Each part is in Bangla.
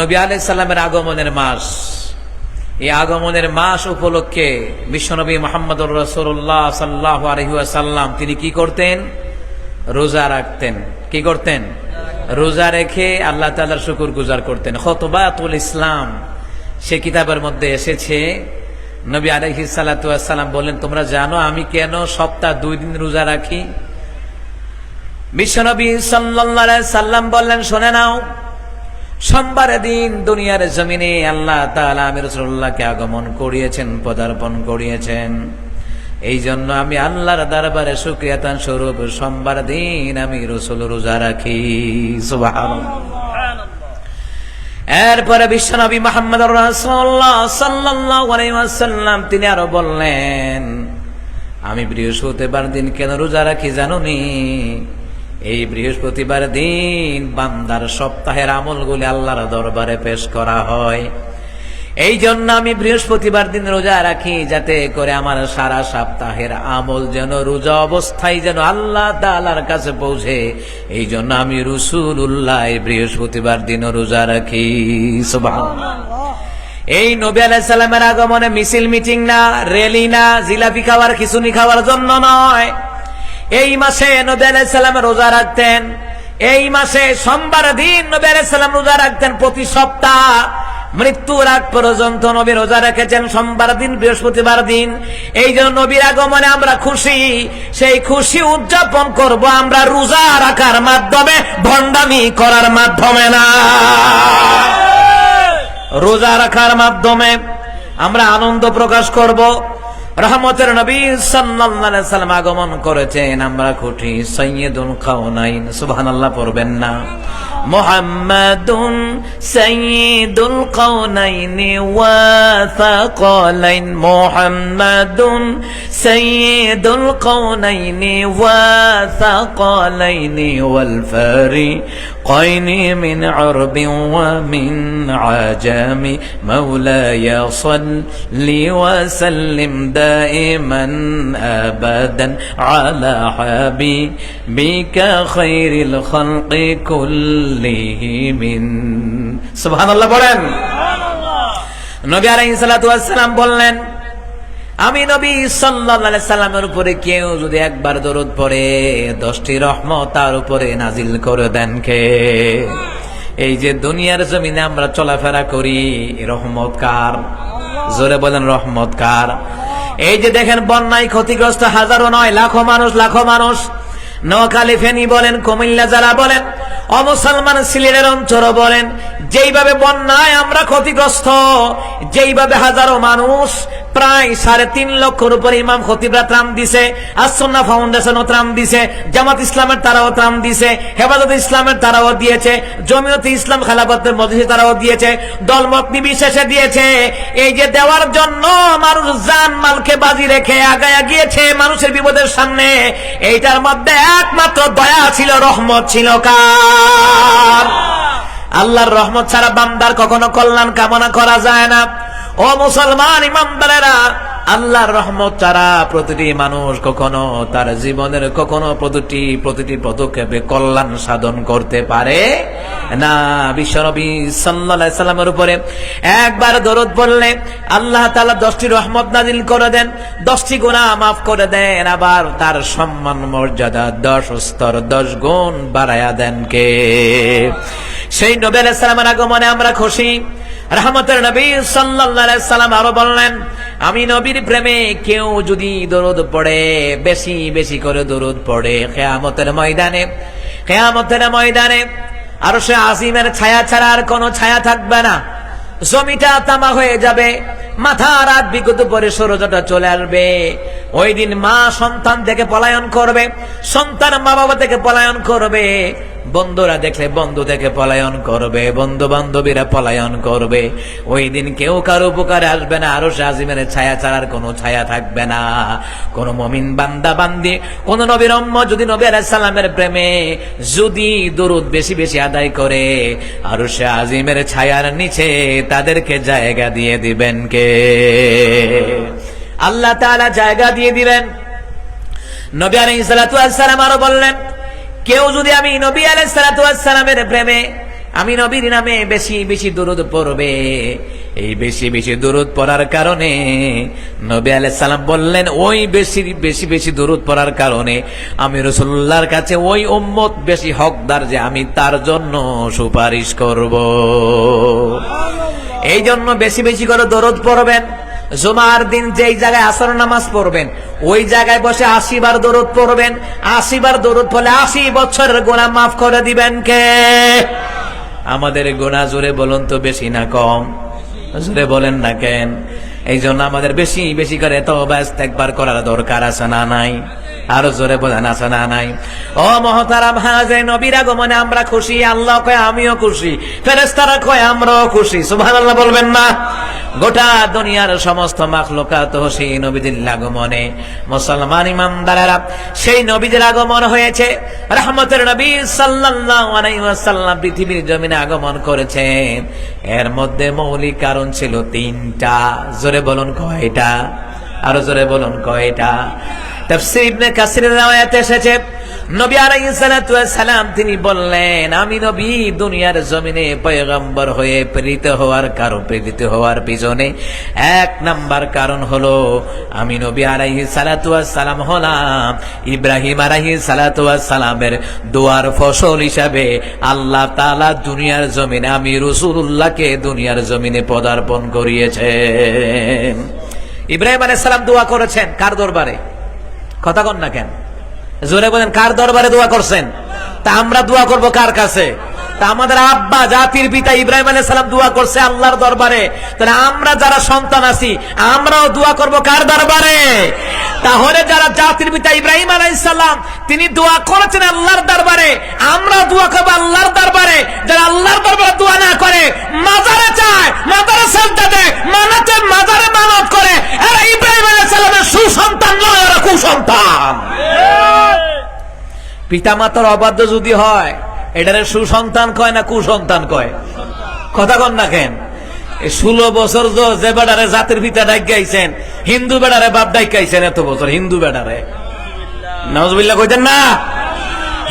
নবী আলাই সাল্লামের আগমনের মাস। এই আগমনের মাস উপলক্ষে বিশ্বনবী মোহাম্মদ রসুল্লাহ সাল্লাহ আলহিহাসাল্লাম তিনি কি করতেন? রোজা রাখতেন। কি করতেন? রোজা রেখে আল্লাহ তাল্লার শুকুর গুজার করতেন। খতবাতুল ইসলাম, সে কিতাবের মধ্যে এসেছে। নবী আলহি সাল্লাম বললেন, তোমরা জানো আমি কেন সপ্তাহ দুই দিন রোজা রাখি? বিশ্বনবী সাল্লাহ সাল্লাম বললেন, শোনে নাও সোমবার দিন দুনিয়ার জমিনে আল্লাহ তাআলা আমি আগমন করিয়েছেন, পদার্পণ করিয়েছেন। এই জন্য আমি আল্লাহর দরবারে সুক্রিয়াতান স্বরূপ সোমবার দিন আমি রসুল রোজা রাখি। এরপরে বিশ্বনবী মোহাম্মদ রাসূলুল্লাহ তিনি আরও বললেন, আমি বৃহস্পতিবার দিন কেন রোজা রাখি জানুনি এই বৃহস্পতিবার দিন বান্দার সপ্তাহের আমলগুলি আল্লাহর দরবারে পেশ করা হয়। এই জন্য আমি বৃহস্পতিবার দিন রোজা রাখি যাতে করে আমার সারা সপ্তাহের আমল যেন রোজা অবস্থায় যেন আল্লাহ তালার কাছে পৌঁছে। এই জন্য আমি রসুল উল্লাহ বৃহস্পতিবার দিন রোজা রাখি। এই নবী আলাইসাল্লামের আগমনে মিছিল, মিটিং না র্যালি না, জিলাপি খাওয়ার খিচুনি খাওয়ার জন্য নয়। এই মাসে নবী আলাইসাল্লাম রোজা রাখতেন। এই মাসে সোমবার দিন নবী আলাইসাল্লাম রোজা রাখতেন প্রতি সপ্তাহ। মৃত্যুর আগ পর্যন্ত নবী রোজা রেখেছেন সোমবার দিন, বৃহস্পতিবার দিন। এই জন্য নবীর আগমনে আমরা খুশি। সেই খুশি উদযাপন করব আমরা রোজা রাখার মাধ্যমে, ভণ্ডামি করার মাধ্যমে না। রোজা রাখার মাধ্যমে আমরা আনন্দ প্রকাশ করব। রহমতের নবী সাল্লাল্লাহু সাল্লাম আগমন করেছেন। আমরা কুঠি সৈয়দুল কাউনাইন সুবহানাল্লাহ পড়বেন না। محمد سيد القونين وثقلين. محمد سيد القونين وثقلين. والفريقين من عرب ومن عجم. مولاي صل وسلم دائما أبدا على حبيبك خير الخلق كل বললেন আমি নবী সাল্লামের উপরে কেউ যদি একবার দরদ পড়ে দশটি রহমত তার উপরে নাজিল করে দেন কে? এই যে দুনিয়ার জমিনে আমরা চলাফেরা করি রহমত কার? জোরে বলেন রহমত কার? এই যে দেখেন বন্যায় ক্ষতিগ্রস্ত হাজারো নয় লাখো মানুষ লাখো মানুষ নোয়াখালী ফেনী বলেন, কুমিল্লা যারা বলেন, অমুসলমান সিলেটের অঞ্চল বলেন, যেইভাবে বন্যায় আমরা ক্ষতিগ্রস্ত, যেইভাবে হাজারো মানুষ প্রায় সাড়ে তিন লক্ষর উপর ইমাম খতিবরা ত্রাণ দিছে আসন্না ফাউন্ডেশনও ত্রাণ দিছে, জামাত ইসলামের তারাও ত্রাণ দিছে, হেফাজত ইসলামের তারাও দিয়েছে, জমিয়তে ইসলাম খেলাফতের মধ্যে তারাও দিয়েছে, দলমত নির্বিশেষে দিয়েছে। এই যে দেওয়ার জন্য মানুষ জান মালকে বাজি রেখে আগায়া গিয়েছে মানুষের বিপদের সামনে, এইটার মধ্যে একমাত্র দয়া ছিল, রহমত ছিল কার? আল্লাহর রহমত ছাড়া বান্দার কখনো কল্যাণ কামনা করা যায় না। ও মুসলমান ইমানদারেরা, আল্লাহর রহমত ছাড়া প্রতিটি মানুষ কখনো তার জীবনের কখনো প্রতিটি প্রতিটি পদক্ষেপে কল্যাণ সাধন করতে পারে না। বিশ্বনবী সাল্লামের উপরে একবার দরদ পড়লে আল্লাহ তালা দশটি রহমত নাজিল করে দেন, দশটি গুনাহ মাফ করে দেন, আবার তার সম্মান, মর্যাদা দশ স্তর, দশ গুণ বাড়ায়া দেন কে? সেই নবী আলাইহিস সালামের আগমনে আমরা খুশি। রহমতের নবী সাল্লাল্লাহু সাল্লাম আরও বললেন, আমি নবীর প্রেমে কেউ যদি দরুদ পড়ে, বেশি বেশি করে দরুদ পড়ে কিয়ামতের ময়দানে কিয়ামতের ময়দানে আর সে আজিমের ছায়া ছাড়া আর কোনো ছায়া থাকবে না। জমিটা তামা হয়ে যাবে মাথা রাত বিগত পরে সৌরজটা চলে আসবে। ওই দিন মা সন্তান থেকে পলায়ন করবে, সন্তান মা বাবা থেকে পলায়ন করবে। বন্ধুরা দেখলে বন্ধু থেকে পলায়ন করবে বন্ধু বান্ধবীরা পলায়ন করবে। ওই দিন কেউ কারও উপকারে আসবে না, আরও আজিমের ছায়া ছাড়ার কোনো ছায়া থাকবে না। কোন মমিন বান্দা বান্দি, কোন নবীর যদি নবী আলাইসাল্লামের প্রেমে যদি দরুদ বেশি বেশি আদায় করে, আরও আজিমের ছায়ার নিচে তাদেরকে জায়গা দিয়ে দিবেন কে? আল্লাহ তাআলা জায়গা দিয়ে দিবেন নবী ওয়াস সালাম আরও বললেন কেউ যদি আমি নবী ওয়াস প্রেমে আমি নবীর নামে বেশি বেশি দূরত পড়বে এই বেশি বেশি দূরত পড়ার কারণে নবী সালাম বললেন ওই বেশি বেশি বেশি দূরত পড়ার কারণে আমি রসুল্লাহর কাছে ওই উম্মত বেশি হকদার যে আমি তার জন্য সুপারিশ করব। এই জন্য বেশি বেশি করে দরদ পড়বেন। জুমার দিন যেই জায়গায় আসর নামাজ পড়বেন, ওই জায়গায় বসে আশি বার দরদ পড়বেন, আশি বার দরদ পড়লে আশি বছরের গোনা মাফ করে দিবেন কে? আমাদের গোনা জোরে বলুন তো বেশি না কম? জোরে বলেন না কেন? এই জন্য আমাদের বেশি বেশি করে তো ব্যস্ত একবার করার দরকার আছে না নাই? আরও জোরে বলেন, আছে না নাই? ও মহতারাম হাজে নবীর আগমনে আমরা খুশি, আল্লাহ কয় আমিও খুশি ফেরেস্তারা কয় আমরাও খুশি, সুবহানাল্লাহ বলবেন না? গোটা দুনিয়ার সমস্ত মাখলুকাত সেই নবীদের আগমনে। মুসলমান ইমানদারেরা, সেই নবীদের আগমন হয়েছে, রহমতের নবী সাল্লাল্লাহু আলাইহি ওয়াসাল্লাম পৃথিবীর জমিনে আগমন করেছেন। এর মধ্যে মৌলিক কারণ ছিল তিনটা। জোরে বলুন কয়টা? আরও জোরে বলুন কয়টা? ইবনে কাসিরের রাওয়ায়াতে এসেছে। নবী সালাম তিনি বললেন, আমি নবী, দুনিয়ার জমিনে পয়গম্বর হয়ে প্রেরিত হওয়ার কারণ প্রেরিত হওয়ার পিছনে এক নাম্বার কারণ হলো, আমি নবী ওয়াস সালাম হলাম। ইব্রাহিম ওয়াস সালামের দোয়ার ফসল হিসাবে আল্লাহ তাআলা দুনিয়ার জমিনে, আমি রাসূলুল্লাহকে দুনিয়ার জমিনে পদার্পণ করিয়েছেন। ইব্রাহিম সালাম দোয়া করেছেন, কার দরবারে? কথা কন না কেন? জোরে বলেন, কার দরবারে দোয়া করছেন? তা আমরা দোয়া করব কার কাছে? তা আমাদের আব্বা, জাতির পিতা ইব্রাহিম আলাইহিস সালাম দোয়া করছে আল্লাহর দরবারে। তাহলে আমরা যারা সন্তান আছি, আমরাও দোয়া করব কার দরবারে? তাহলে যারা জাতির পিতা ইব্রাহিম আলাইহিস সালাম, তিনি দোয়া করেছেন আল্লাহর দরবারে, আমরা দোয়া করব আল্লাহর দরবারে। যারা আল্লাহর দরবারে দোয়া না করে, মাজারে চায় মাজারে সাজদা দেয়, মানাতে, মাজারে মানত করে। এরা ইব্রাহিম আলাইহিস সালামের সুসন্তান নয় এরা কুসন্তান। পিতা মাতার অবাধ্য যদি হয়, এটারে সুসন্তান কয় না কুসন্তান কয়? কথা কন না কেন? ষোলো বছর যে বেড়ারে জাতির পিতা ডাক গাইছেন হিন্দু বেড়ারে বাপ ডাক গাইছেন এত বছর, হিন্দু বেড়ারে। নজবিল্লা কইতেন না,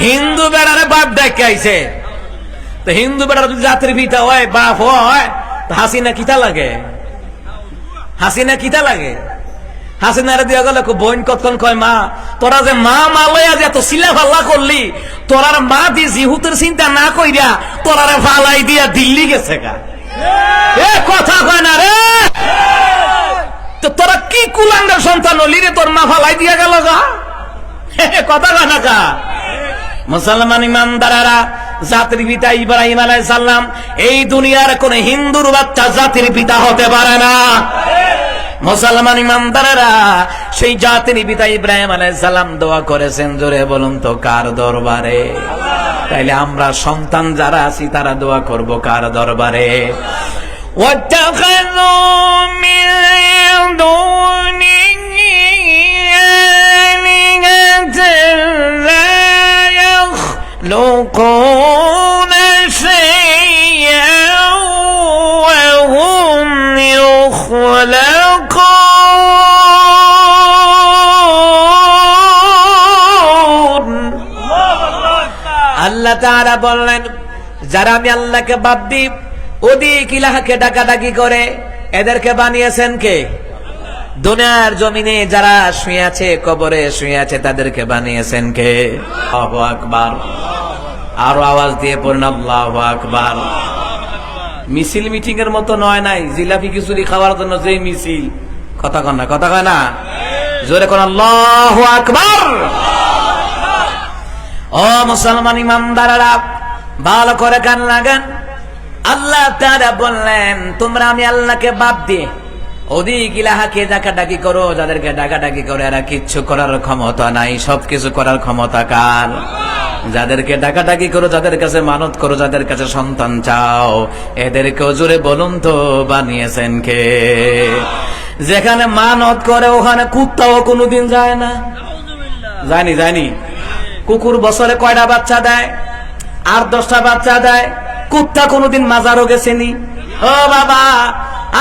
হিন্দু বেড়ারে বাপ ডাক গাইছে তো হিন্দু বেড়ার যদি জাতির পিতা হয়, বাপ হয় হাসিনা কিতা লাগে? হাসিনা কিতা লাগে? হাসিনারে দিয়া গেল বোন কতক্ষণ কয়, মা, তোরা যে মা মা যে এত ফাল্লা করলি তোরার মা দি জিহুতের চিন্তা না কইরা তোরারে ফালাই দিয়া দিল্লি গেছে গা। কয় না রে? তোরা কি সন্তান তোর দিয়া গেল গা। কথা মুসলমান ইমানদারেরা, জাতির পিতা ইব্রাহিম আলাইহিস সালাম, এই দুনিয়ার কোন হিন্দুর বাচ্চা জাতির পিতা হতে পারে না। মুসলমান সেই জাতির পিতা ইব্রাহিম সালাম দোয়া করেছেন, জোরে বলুন তো, কার দরবারে? তাইলে আমরা সন্তান যারা আছি, তারা দোয়া করব কার দরবারে? واتخذوا من دونه آلهة لا يخلقون شيئا وهم يخلقون আল্লাহ তাআলা বললেন যারা আমি আল্লাহকে বাদ দিই ওদিক ইলাহাকে ডাকাডাকি করে। এদেরকে বানিয়েছেন কে? দুনিয়ার জমিনে যারা শুয়ে আছে, কবরে শুয়ে আছে, তাদেরকে বানিয়েছেন কে? আকবার। আরও আওয়াজ দিয়ে পড়েন, আল্লাহু আকবার। মিছিল মিটিং এর মতো নয় নাই, জিলাপি খিচুড়ি খাওয়ার জন্য যে মিছিল। কথা কন না, কথা কয় না? জোরে কোন, আল্লাহু আকবার। ও মুসলমান ইমানদারেরা, ভালো করে কান লাগান। আল্লাহ তারা বললেন, তোমরা আমি আল্লাহকে বাদ দিয়ে ওদিক ইলাহাকে ডাকাডাকি করো, যাদেরকে ডাকাডাকি করে এরা কিচ্ছু করার ক্ষমতা নাই। সবকিছু করার ক্ষমতা কার? যাদেরকে ডাকাডাকি করো, যাদের কাছে মানত করো, যাদের কাছে সন্তান চাও এদেরকে জোরে বলুন তো, বানিয়েছেন কে? যেখানে মানত করে, ওখানে কুত্তাও কোনোদিন যায় না। জানি জানি কুকুর বছরে কয়টা বাচ্চা দেয়? আর দশটা বাচ্চা দেয়? কুত্তা কোনোদিন মাজারও গেছেনি? ও বাবা,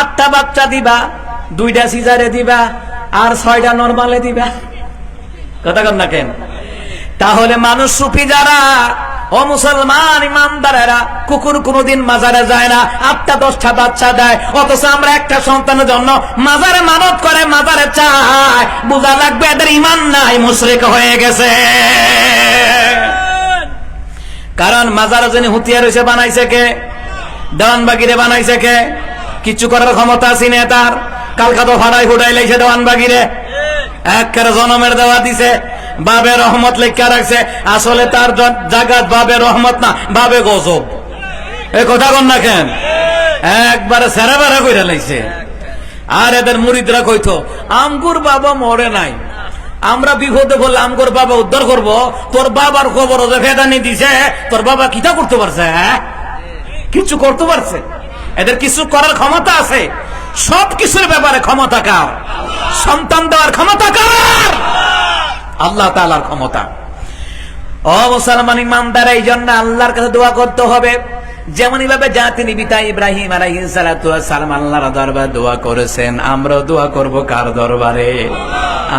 আটটা বাচ্চা দিবা, দুইটা সিজারে দিবা, আর ছয়টা নর্মালে দিবা। কথা কন না কেন? তাহলে মানুষ সুফি যারা, ও মুসলমান ইমানদারেরা, কুকুর কোনোদিন মাজারে যায় না, আটটা দশটা বাচ্চা দেয়, অথচ আমরা একটা সন্তানের জন্য মাজারে মানত করে মাজারে চায় বোঝা লাগবে এদের ইমান নাই, মুশরিক হয়ে গেছে। কারণ মাজারে যিনি হুতিয়ার হয়েছে বানাইছে কে? দেওয়ানবাগিরে বানাইছে কে? কিছু করার ক্ষমতা আছে না তার? কালকা তো ফাড়াই ফুটাই লাইছে দেওয়ানবাগিরে। একের জনমের দেওয়া দিছে, বাবে রহমত লেখা রাখছে। আসলে তার জাগাত বাবে রহমত না, বাবে গজব। এ কথা কন না কেন? একবারে সেরা বেড়া কইরা লাইছে। আর এদের মুরিদরা কইতো, আমগুর বাবা মরে নাই আমরা বিপদে বললে আমগুর বাবা উদ্ধার করব। তোর বাবার খবর যে ফেদানি দিছে। তোর বাবা কিটা করতে পারছে হ্যাঁ? কিছু করতে পারছে। এদের কিছু করার ক্ষমতা আছে। সব কিছুর ব্যাপারে ক্ষমতা কার? সন্তান দেওয়ার ক্ষমতা কার? আল্লাহ তালার ক্ষমতা। ও মুসলমান ইমানদার এই জন্য আল্লাহর কাছে দোয়া করতে হবে। যেমন ভাবে জাতির পিতা ইব্রাহিম আলাইহিস সালাম আল্লাহর দরবার দোয়া করেছেন আমরা দোয়া করব কার দরবারে?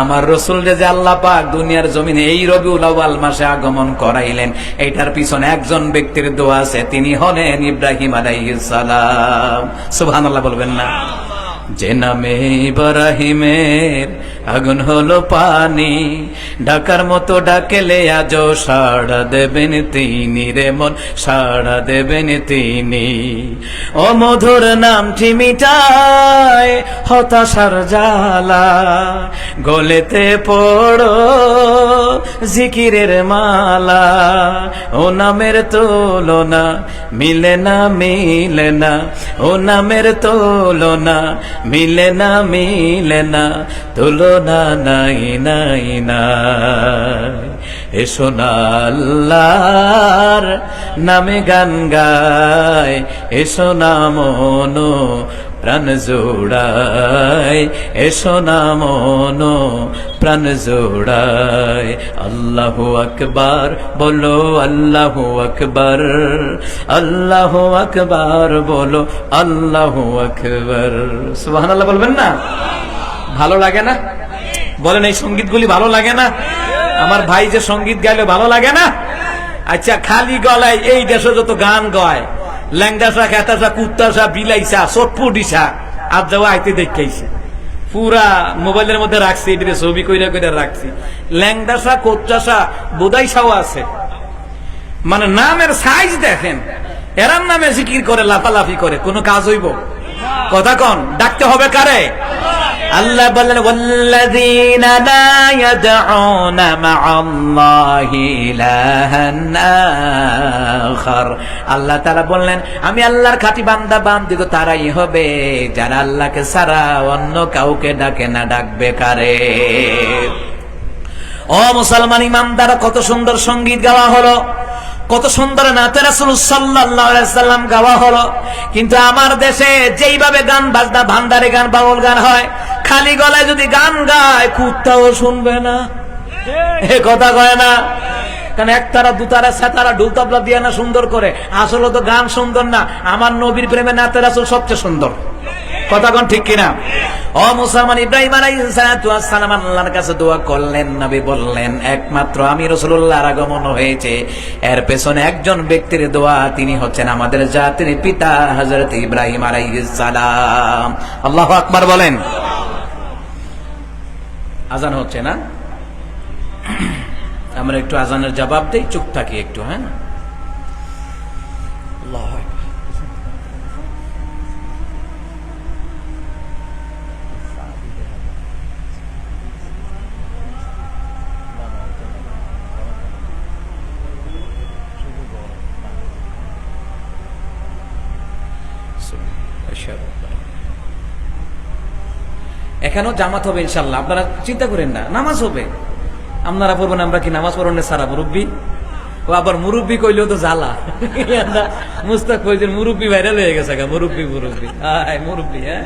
আমার রসুল যে আল্লাহ পাক দুনিয়ার জমিনে এই রবিউল আউয়াল মাসে আগমন করাইলেন, এটার পিছনে একজন ব্যক্তির দোয়া আছে, তিনি হলেন ইব্রাহিম আলাইহিস সালাম। সুবহানাল্লাহ বলবেন না। যে নামে ইব্রাহিমের আগুন হলো পানি। ডাকার মতো ডাকেলে আজ সাড়া দেবেন তিনি রে মন, সাড়া দেবেন তিনি। ও মধুর নামটি মিটায় হতাশার জ্বালা, গলেতে পড়ো জিকিরের মালা। ও নামের তুলনা মিলে না মিলে না। ও নামের তুলনা মিলে না মিলে না, তুলনা নাই নাই নাই। না আল্লাহর নামে গান গায়, এসো না মনো প্রাণ জোড়ায়, এসো না মনো, প্রাণ জোড়ায়। আল্লাহ আকবার, বলো আল্লাহু আকবার, আল্লাহ আকবার, বলো আল্লাহু আকবার। সুবহানাল্লাহ বলবেন না? ভালো লাগে না? বলেন, এই সঙ্গীতগুলি ভালো লাগে না? আমার ভাই যে সংগীত গাইলে ভালো লাগে না? আচ্ছা খালি গলায় এই দেশে যত গান গায় ল্যাংদাসা খেতাসা কুত্তাসা বিলাইসা চটপুটিসা আর যাওয়া আইতে দেখাইছে। পুরা মোবাইলের মধ্যে রাখছি, এটিতে ছবি কইরা কইরা রাখছি। ল্যাংদাসা কোচ্চাসা বোদাইসাও আছে। মানে নামের সাইজ দেখেন। এরার নামে জিকির করে, লাফালাফি করে, কোনো কাজ হইব? কথা কন, ডাকতে হবে কারে? আল্লাহ বললেন, ওয়াল্লাযীনা লা ইয়াদউনা মা'আল্লাহি ইলাহান আখার। আল্লাহ তাআলা বললেন, আমি আল্লাহর খাঁটি বান্দা, বান্দিগো, তারাই হবে, যারা আল্লাহকে ছাড়া অন্য কাউকে ডাকে না, ডাকবে কারে? ও মুসলমান ইমানদার, কত সুন্দর সংগীত গাওয়া হলো। কত সুন্দর নাতে রাসুল সাল্লাম গাওয়া হলো। কিন্তু আমার দেশে যেইভাবে গান বাজনা ভান্ডারে গান বাউল গান হয় খালি গলায় যদি গান গায় কুত্তাও শুনবে না। এ কথা কয় না। কারণ একতারা দুতারা সেতারা ঢুল তবলা দিয়ে না সুন্দর করে। আসলে তো গান সুন্দর না। আমার নবীর প্রেমে নাতে রাসুল সবচেয়ে সুন্দর। কথা ঠিক কিনা? ও মুসলমান ইব্রাহিম আলাইহিসসালাম আল্লাহর কাছে দোয়া করলেন, নবী বললেন, একমাত্র আমি রাসূলুল্লাহর আগমন হয়েছে। এর পেছনে একজন ব্যক্তির দোয়া, তিনি হচ্ছেন আমাদের জাতির পিতা হযরত ইব্রাহিম আলাইহিস সালাম। আল্লাহু আকবার বলেন। আজান হচ্ছে না? আমরা একটু আজানের জবাব দেই, চুপ থাকি একটু হ্যাঁ? এখানেও জামাত হবে ইনশাল্লাহ আপনারা চিন্তা করেন না, নামাজ হবে। আপনারা পড়বেন, আমরা কি নামাজ পড়বেন? সারা মুরব্বী। ও আবার মুরব্বী কইলেও তো জ্বালা। মুস্তাক কইছেন মুরব্বী ভাইরাল হয়ে গেছে মুরব্বী মুরব্বী। হ্যাঁ মুরব্বী হ্যাঁ।